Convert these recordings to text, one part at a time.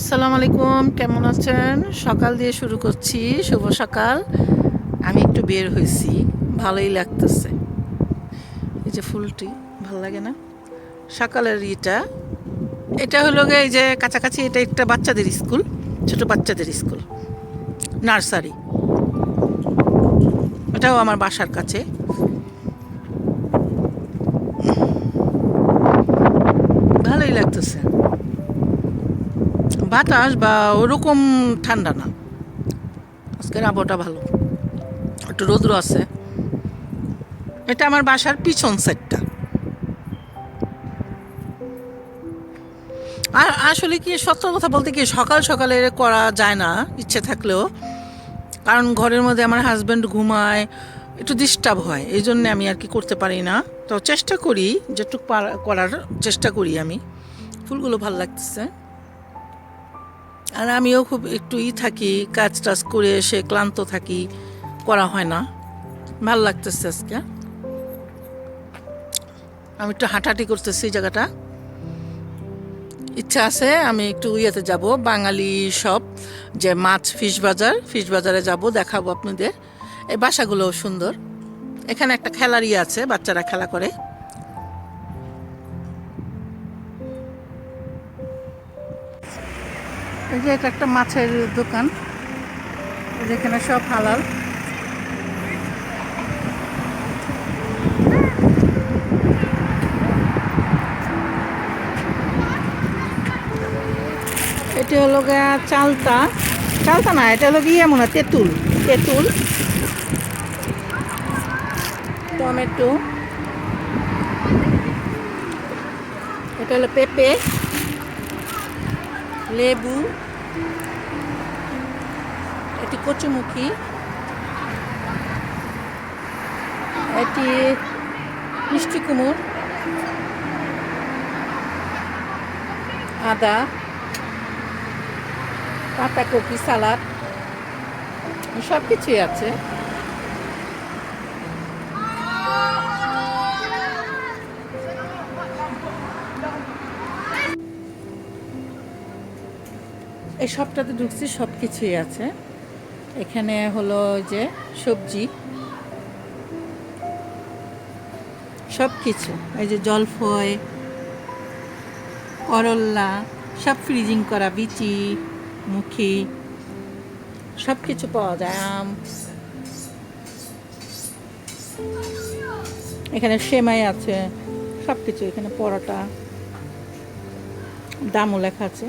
আসসালামু আলাইকুম, কেমন আছেন? সকাল দিয়ে শুরু করছি, শুভ সকাল। আমি একটু বের হয়েছি, ভালোই লাগতেছে। এই যে ফুলটি, ভালো লাগে না? সকালের ইটা, এটা হলো গিয়ে এই যে কাছাকাছি এটা একটা বাচ্চাদের স্কুল, ছোট বাচ্চাদের স্কুল, নার্সারি। এটাও আমার বাসার কাছে ভালোই লাগতেছে বাতাস বা ওরকম ঠান্ডা না। আজকের আবহাওয়াটা ভালো। একটু রৌদ্র আছে। এটা আমার বাসার পিছন সাইডটা আর আসলে কি, সত্য কথা বলতে কি, সকাল সকালে করা যায় না, ইচ্ছে থাকলেও। কারণ ঘরের মধ্যে আমার হাজব্যান্ড ঘুমায়, একটু ডিস্টার্ব হয়। এই জন্য আমি আর কি করতে পারি না। তো চেষ্টা করি, যেটুকু করার চেষ্টা করি আমি। ফুলগুলো ভালো লাগতেছে। আর আমিও খুব একটু ই থাকি, কাজ টাজ করে এসে ক্লান্ত থাকি, করা হয় না। ভালো লাগতেছে আজকে। আমি একটু হাঁটাহাঁটি করতেছি জায়গাটা। ইচ্ছা আছে আমি একটু ইয়েতে যাব, বাঙালি সব, যে মাছ ফিশ বাজার, ফিশ বাজারে যাব, দেখাবো আপনাদের। এই বাসাগুলোও সুন্দর। এখানে একটা খেলার ইয়ে আছে, বাচ্চারা খেলা করে। এই যে এটা একটা মাছের দোকান, যেখানে সব হালাল। এটি হলো চালতা। চালতা না, এটা হলো গিয়ে মনে হয়, তেঁতুল। তেঁতুল। টমেটো। এটা হলো পেঁপে। লেবু এটি কচুমুখী এটি মিষ্টি কুমড় আদা পাতাকপি সালাদ সব কিছুই আছে। এই সবটাতে ঢুকছি সব কিছুই আছে। এখানে হলো যে সবজি। সব কিছু এই যে জলফয় করল্লা সব ফ্রিজিং করা, বিচি, মুখি সব কিছু পাওয়া যায়, আম। এখানে সেমাই আছে সব কিছু এখানে পরোটা, দামও লেখা আছে।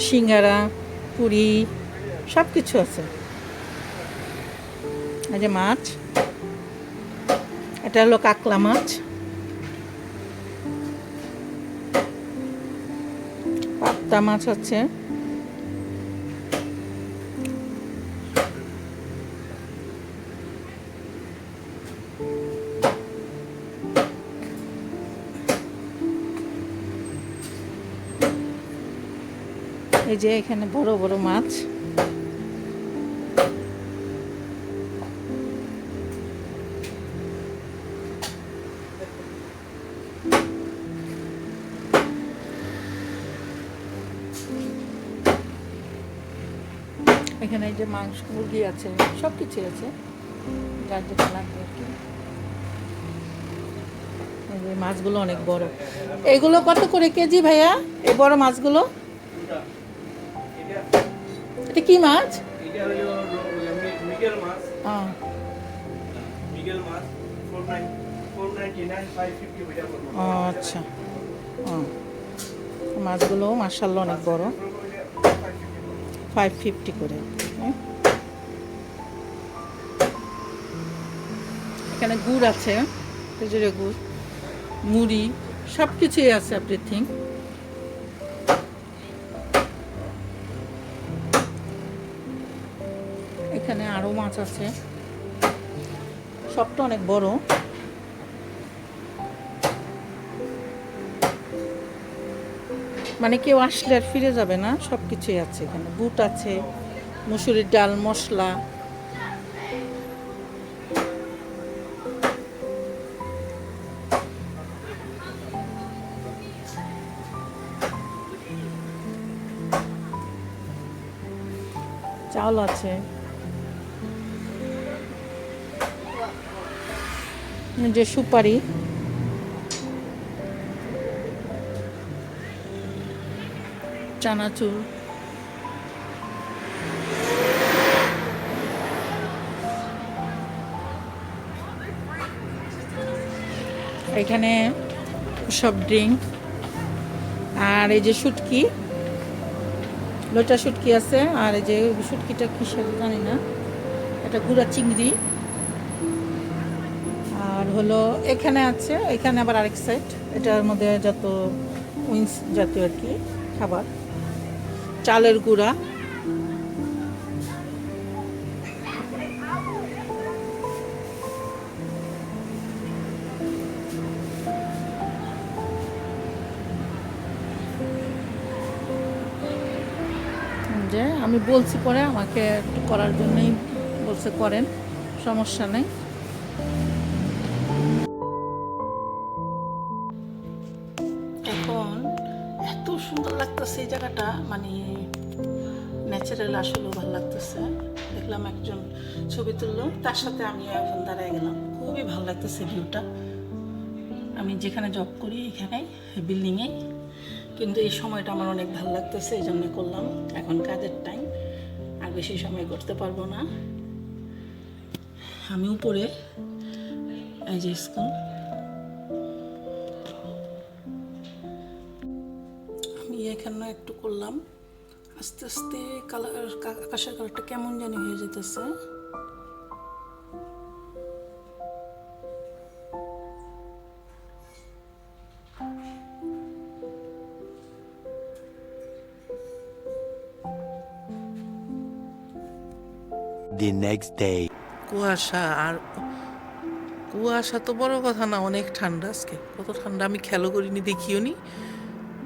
সিঙ্গারা, পুরি সব কিছু আছে। এই যে মাছ। এটা হলো কাকলা মাছ। পাপ্তা মাছ আছে। এই যে এখানে বড় বড় মাছ। এখানে এই যে মাংস, মুরগি আছে সব কিছুই আছে। যার যেটা লাগবে আর কি। মাছগুলো অনেক বড়। এগুলো কত করে কেজি ভাইয়া? এই বড় মাছগুলো? করব ও, আচ্ছা। ও, মাছগুলো মার্শাল্লাহ অনেক বড়। ফাইভ ফিফটি করে। এখানে গুড় আছে খেজুরের গুড় মুড়ি সব কিছুই আছে এভরিথিং মাছ আছে। সবটা অনেক বড়। মানে কেউ আসলে আর ফিরে যাবে না সব কিছুই আছে এখানে। বুট আছে, মুসুরির ডাল, মশলা। চাউল আছে। যে সুপারি। চানাচুর। এখানে সব ড্রিঙ্ক। আর এই যে শুটকি, লোটা শুটকি আছে, আর এই যে শুটকিটা কিসের জানি না এটা গুঁড়া চিংড়ি। হলো এখানে আছে, এখানে আবার আরেক সাইড এটার মধ্যে যত উইন্স জাতীয় আর কি খাবার। চালের গুঁড়া। যে আমি বলছি পরে, আমাকে একটু করার জন্যই বলছে করেন, সমস্যা নেই। লাগতেছে এই জায়গাটা মানে ন্যাচারাল আসলেও ভালো লাগতেছে। দেখলাম একজন ছবি তুললো, তার সাথে আমি এখন দাঁড়ায় গেলাম। খুবই ভালো লাগতেছে ভিউটা আমি যেখানে জব করি এখানে বিল্ডিংয়ে কিন্তু এই সময়টা আমার অনেক ভালো লাগতেছে, এই জন্য করলাম। এখন কাজের টাইম আর বেশি সময় করতে পারব না। আমি উপরে, এই যে স্কুল একটু করলাম। আস্তে আস্তে কালার আকাশের কালারটা কেমন জানি হয়ে যেতেছে। The next day. কুয়াশা আর কুয়াশা তো বড় কথা না অনেক ঠান্ডা আজকে। কত ঠান্ডা আমি খেয়ালও করিনি দেখিও নি।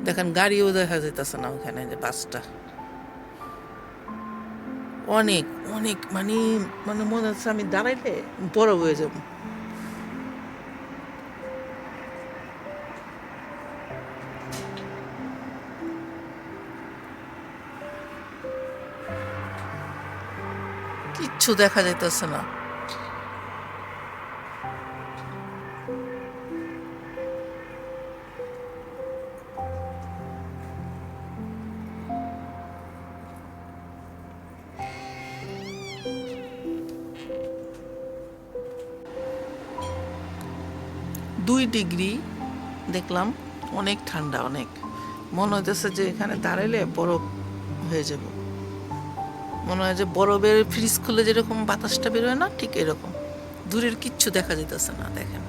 দেখেন গাড়িও দেখা যাইতেছে না ওখানে যে বাসটা। অনেক অনেক মানে মানে মনে হচ্ছে আমি দাঁড়াইলে বড় হয়ে যাব। কিচ্ছু দেখা যাইতেছে না। ডিগ্রি দেখলাম, অনেক ঠান্ডা, অনেক। মনে হইতেছে যে এখানে দাঁড়াইলে বরফ হয়ে যাব। মনে হয় যে বরফের ফ্রিজ খুলে যেরকম বাতাসটা বেরোয় না, ঠিক এরকম। দূরের কিচ্ছু দেখা যেতেছে না, দেখেন।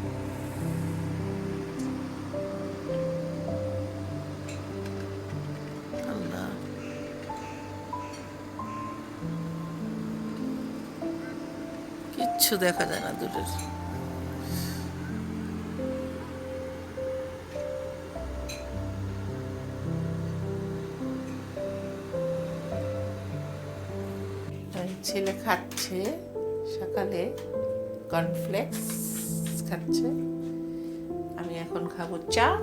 কিচ্ছু দেখা যায় না দূরের। ছেলে খাচ্ছে, সকালে কর্নফ্লেক্স খাচ্ছে। আমি এখন খাব চা,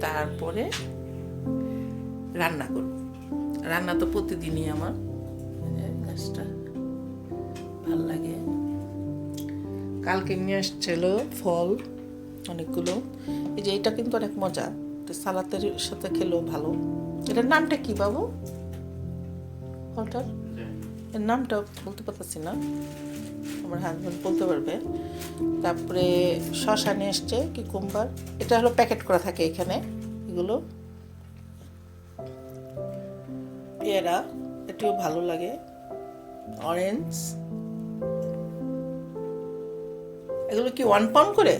তারপরে রান্না করব। রান্না তো প্রতিদিনই আমার যে গাছটা ভালো লাগে। কালকে নিয়ে আসছিল ফল, অনেকগুলো। এই যে এটা কিন্তু অনেক মজা, তো সালাতের সাথে খেলেও ভালো। এটার নামটা কি বাবু? ফলটার? এর নামটা বলতে পারতেছি না। আমার হাজব্যান্ড বলতে পারবে। তারপরে শশা নিয়ে এসছে কি কুম্বার এটা হলো প্যাকেট করা থাকে এখানে, এগুলো। পেয়ারা এটিও ভালো লাগে। অরেঞ্জ এগুলো কি ওয়ান পাউন্ড করে?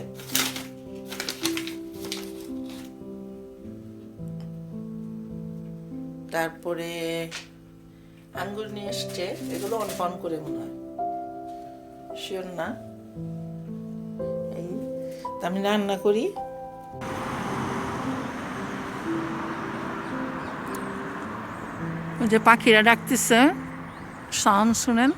তারপরে আঙ্গুর নিয়ে এসছে, এগুলো অন করে মনে হয়। শিওর না? এই আমি রান্না করি। যে পাখিরা ডাকতেছে সাউন্ড শুনেন।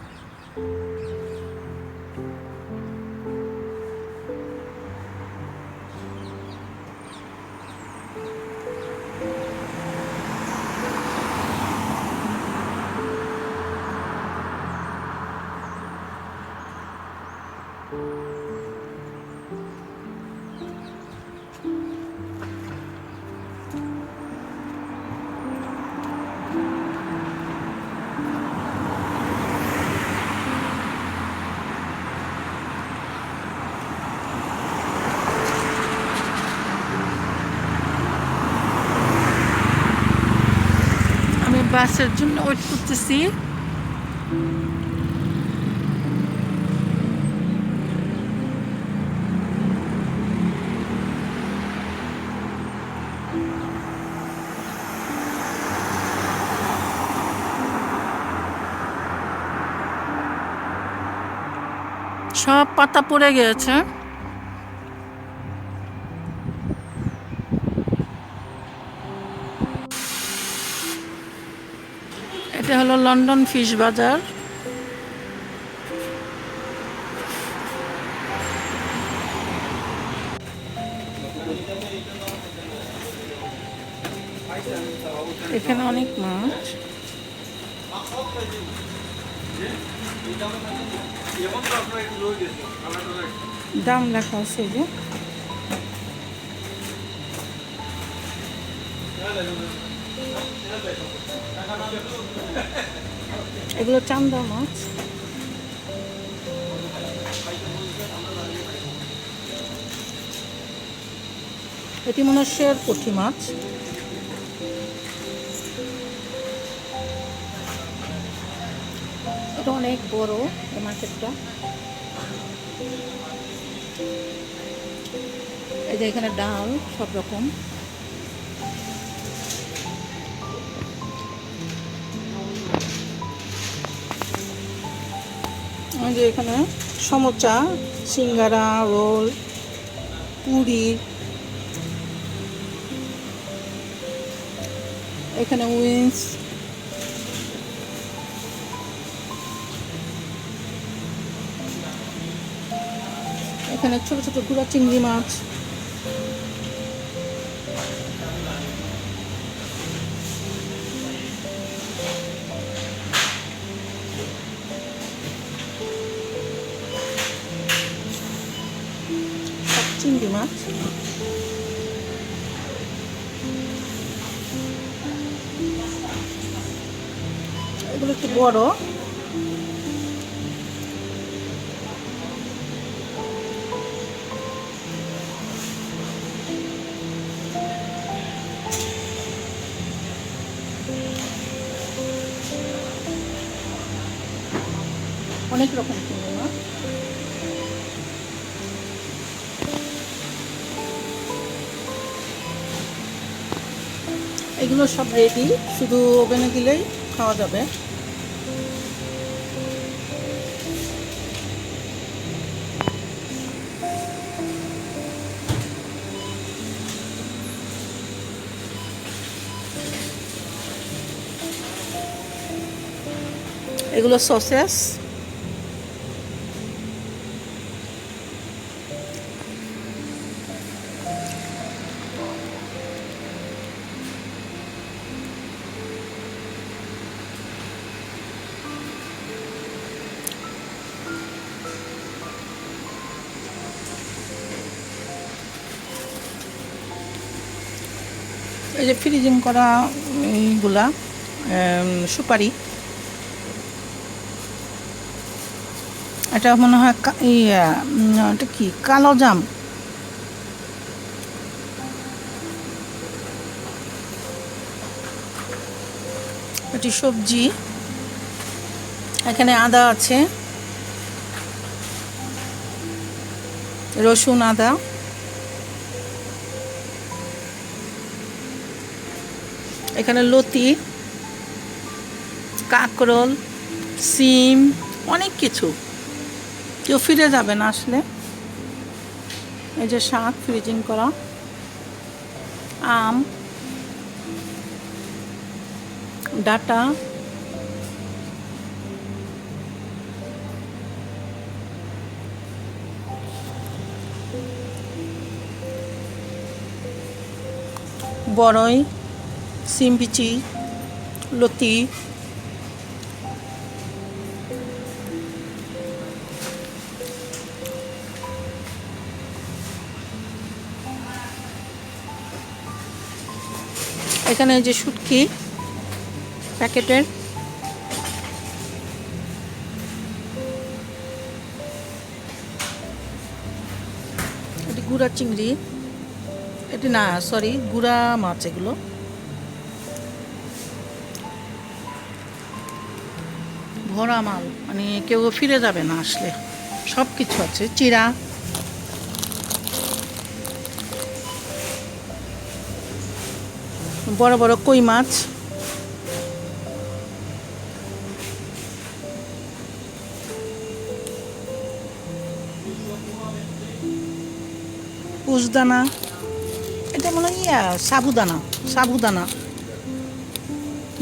বাসের জন্য ওয়েট করতেছি। সব পাতা পড়ে গিয়েছে এটা হলো লন্ডন ফিশ বাজার। এখানে অনেক মাছ। দাম লেখা আছে যে। এগুলো চান্দা মাছ। এটি মনে পুঁটি মাছ। এটা অনেক বড়, এই মার্কেটটা এই যে এখানে ডাল, সব রকম। যে এখানে সমোচা সিঙ্গারা রোল পুরি এখানে উইন্স এখানে ছোট ছোট গুড়া চিংড়ি মাছ। এগুলো একটু বড়। অনেক রকম এগুলো সব রেডি শুধু ওভেনে দিলেই খাওয়া যাবে। এগুলো সসেস। এই যে ফ্রিজিং করা এইগুলা সুপারি। এটা মনে হয় এটা কি? কালো জাম। এটি সবজি। এখানে আদা আছে। রসুন আদা। এখানে লতি, কাকরোল, সিম, অনেক কিছু। কেউ ফিরে যাবে না আসলে। এই যে শাক ফ্রিজিং করা, আম, ডাটা, বড়ই সিম বিচি লতি, এখানে যে শুটকি প্যাকেটের এটি গুড়া চিংড়ি, এটি না সরি গুড়া মাছ এগুলো। ভরা মাল মানে কেউ ফিরে যাবে না আসলে। সব কিছু আছে চিরা বড় বড় কই মাছ। পুষদানা এটা মনে হয় ইয়া, সাবুদানা সাবুদানা।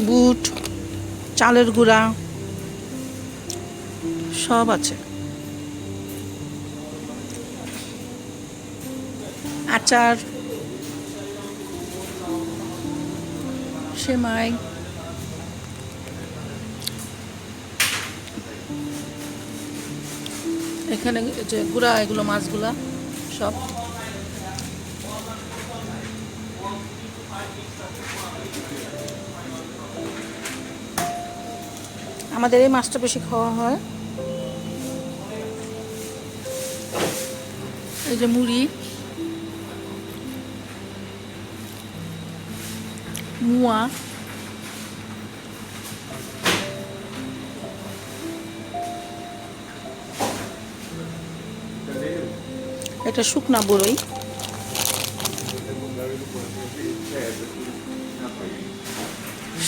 বুট, চালের গুঁড়া। সব আছে। আচার, সেমাই, এখানে যে গুড়া, এগুলো মাছগুলা সব। আমাদের এই মাছটা বেশি খাওয়া হয়। এই যে মুড়ি। মুয়া। এটা শুকনা বড়ই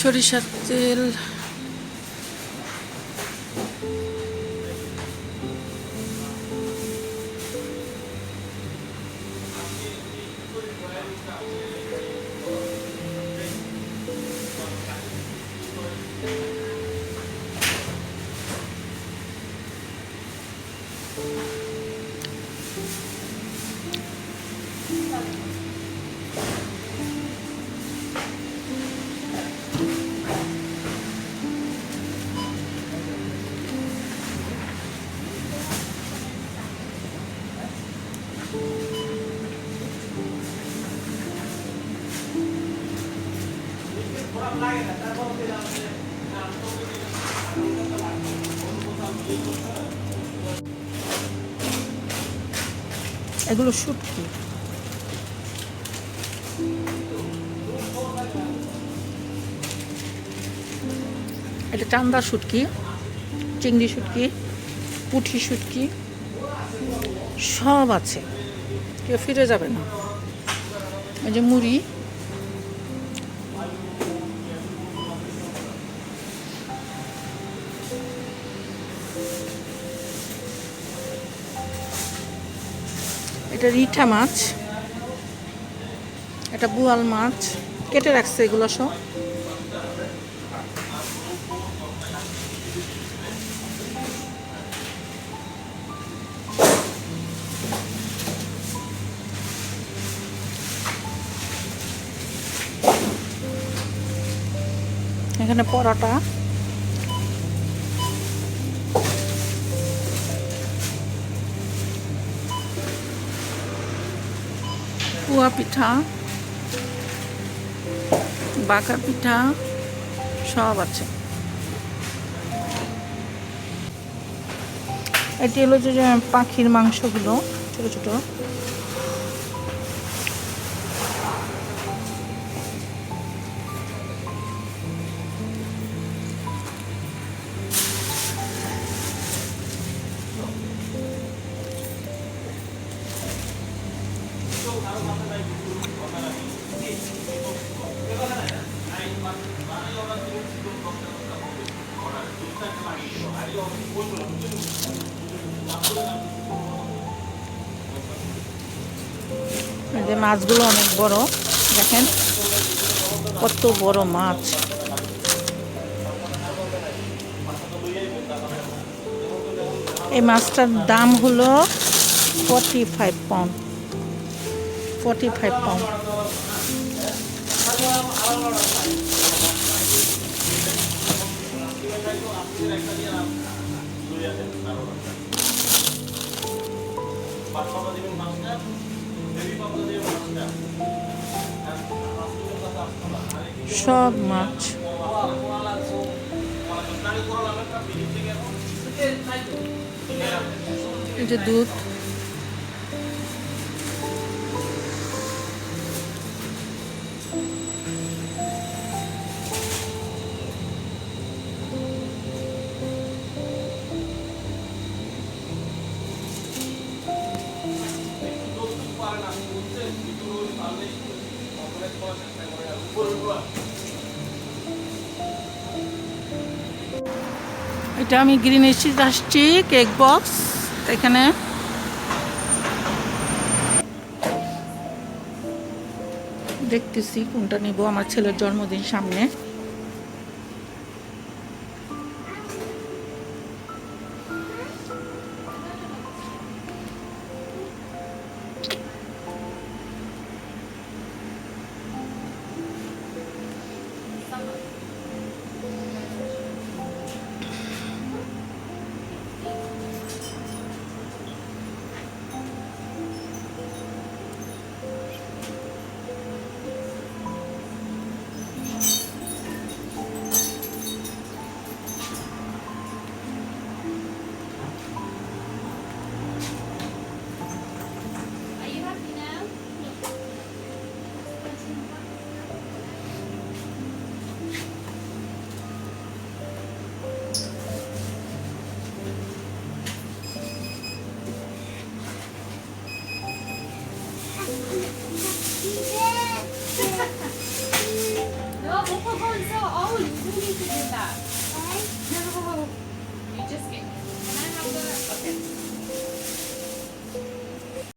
সরিষার তেল। এগুলো শুটকি। এটা চান্দা শুটকি, চিংড়ি শুটকি, পুঁঠি শুটকি, সব আছে। কেউ ফিরে যাবে না। এই যে মুড়ি। এটা রিঠা মাছ এটা বুয়াল মাছ কেটে রাখছে এগুলো সব। এখানে পরোটা। পুয়া পিঠা বাঁকা পিঠা সব আছে। এটি হলো যে পাখির মাংসগুলো ছোট ছোট। মাছগুলো অনেক বড়, দেখেন, কত বড় মাছ। এই মাছটার দাম হলো forty five pound forty five pound সব মাছ যে দুধ Thank you. এটা আমি গ্রিন এসিতে আসছি কেক বক্স এখানে। দেখতেছি কোনটা নিব আমার ছেলের জন্মদিন সামনে।